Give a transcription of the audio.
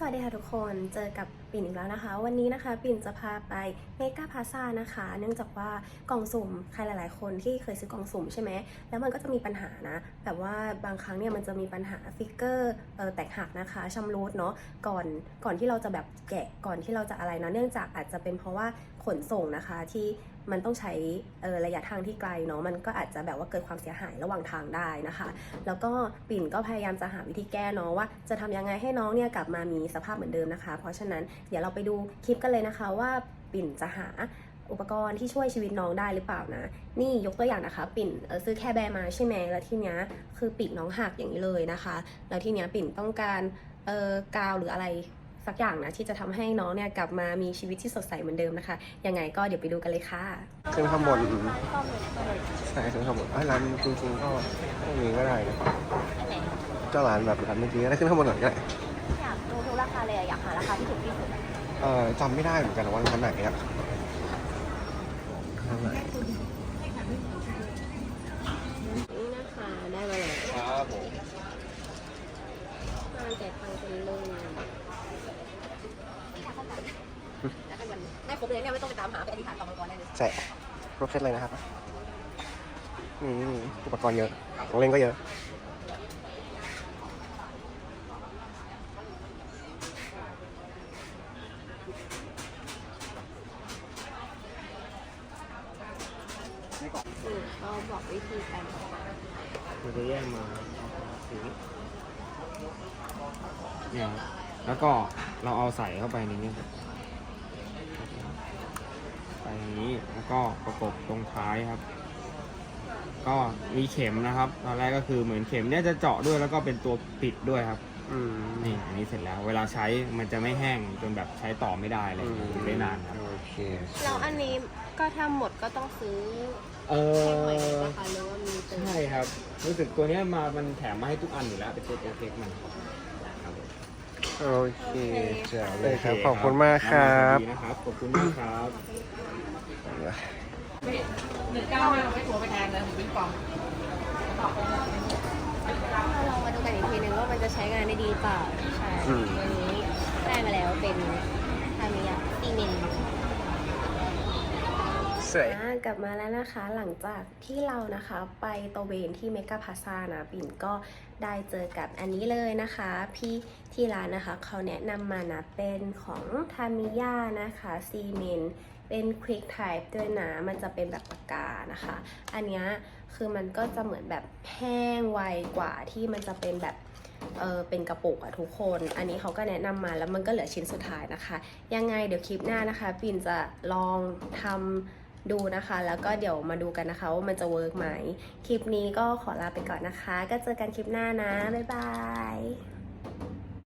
สวัสดีค่ะทุกคนเจอกับปิ่นอีกแล้วนะคะ วันนี้นะคะปิ่นจะพาไปเมกาพาซานะคะ เนื่องจากว่ากล่องสุ่มใครหลาย ๆ คนที่เคยซื้อกล่องสุ่มใช่ไหมแล้วมันก็จะมีปัญหานะแบบว่าบางครั้งเนี่ยมันจะมีปัญหาฟิกเกอร์แตกหักนะคะชำรุดเนาะก่อนก่อนที่เราจะแบบแกะก่อนที่เราจะอะไรเนาะเนื่องจากอาจจะเป็นเพราะว่าขนส่งนะคะที่ มันต้องใช้ระยะทางที่ไกลเนาะมันก็อาจจะแบบว่าเกิดความเสียหายระหว่างทางได้นะคะ แล้วก็ปิ่นก็พยายามจะหาวิธีแก้เนาะว่า จะทำยังไงให้น้องเนี่ยกลับมามีสภาพเหมือนเดิมนะคะ เพราะฉะนั้นเดี๋ยวเราไปดูคลิปกันเลยนะคะว่าปิ่นจะหาอุปกรณ์ที่ช่วยชีวิตน้องได้หรือเปล่านะ นี่ยกตัวอย่างนะคะ ปิ่นซื้อแค่แบร์มาใช่ไหมแล้วทีเนี้ยคือปีกน้องหักอย่างนี้เลยนะคะ แล้วทีเนี้ยปิ่นต้องการเอ่อกาวหรืออะไร สักอย่างนะที่จะทำให้น้องเนี่ยกลับมามีชีวิตที่สดใสเหมือนเดิมนะคะ ยังไงก็เดี๋ยวไปดูกันเลยค่ะขึ้นข้างบนใช่ขึ้นข้างบนเอ้ยร้านจริงๆก็พวกนี้ก็ได้นะก็ร้านแบบร้านเมื่อกี้ก็ได้ขึ้นข้างบนหน่อยก็ได้อยากรู้ทุกราคาเลยอยากหาราคาที่ถูกที่สุดเออจำไม่ได้เหมือนกันนะว่าร้านไหนอะร้านไหนนี่นะคะได้มาแล้วครับผมงานแจกตังค์เป็นลุงได้ ครบเลยเนี่ยไม่ต้องไปตามหาไปอธิษฐานต่อมังกรได้เลยใช่ครบเซตเลยนะครับนี่อุปกรณ์เยอะของเล่นก็เยอะอืมก็บอกวิธีการต่อมันจะแยกมาอย่างนี้เนี่ยครับแล้วก็เราเอาใส่เข้าไปในนี้ครับ ใส่อย่างนี้แล้วก็ประกบตรงท้ายครับ ก็มีเข็มนะครับตอนแรกก็คือเหมือนเข็มเนี่ยจะเจาะด้วยแล้วก็เป็นตัวปิดด้วยครับ อืมนี่อันนี้เสร็จแล้ว เวลาใช้มันจะไม่แห้งจนแบบใช้ต่อไม่ได้เลยอยู่ได้นานครับ โอเคแล้วอันนี้ก็ถ้าหมดก็ต้องซื้อเอแท่งใหม่อนะคะหรือว่ามีเติมใช่ครับ รู้สึกตัวเนี้ยมามันแถมมาให้ทุกอันอยู่แล้วเป็นตัวโปรเทคมันครับผม โอเคแจ๋วเลยครับ ขอบคุณมากครับดีนะครับ ขอบคุณมากครับหนึ่งเก้าห้าไม่โทรไปแทนเลยผมวิ่งกล่ องเราลองมาดูกันอีกทีนึงว่ามันจะใช้งานได้ดีหรือเปล่า ใช่ อืม วันนี้ได้มาแล้วเป็นทามิยะซีเมน สวยกลับมาแล้วนะคะหลังจากที่เรานะคะไปตะเวนที่เมกาพาซานะปิ่นก็ได้เจอกับอันนี้เลยนะคะ พี่ที่ร้านนะคะเขาแนะนำมานะเป็นของทามิยานะคะซีเมนเป็น Quick Type ด้วยนะ มันจะเป็นแบบปากกานะคะ อันนี้คือมันก็จะเหมือนแบบแห้งไวกว่าที่มันจะเป็นแบบเออเป็นกระปุกอะทุกคน อันนี้เขาก็แนะนำมาแล้วมันก็เหลือชิ้นสุดท้ายนะคะ ยังไงเดี๋ยวคลิปหน้านะคะ ปิ่นจะลองทำ ดูนะคะ แล้วก็เดี๋ยวมาดูกันนะคะว่ามันจะเวิร์กไหม คลิปนี้ก็ขอลาไปก่อนนะคะ ก็เจอกันคลิปหน้านะ บ๊ายบาย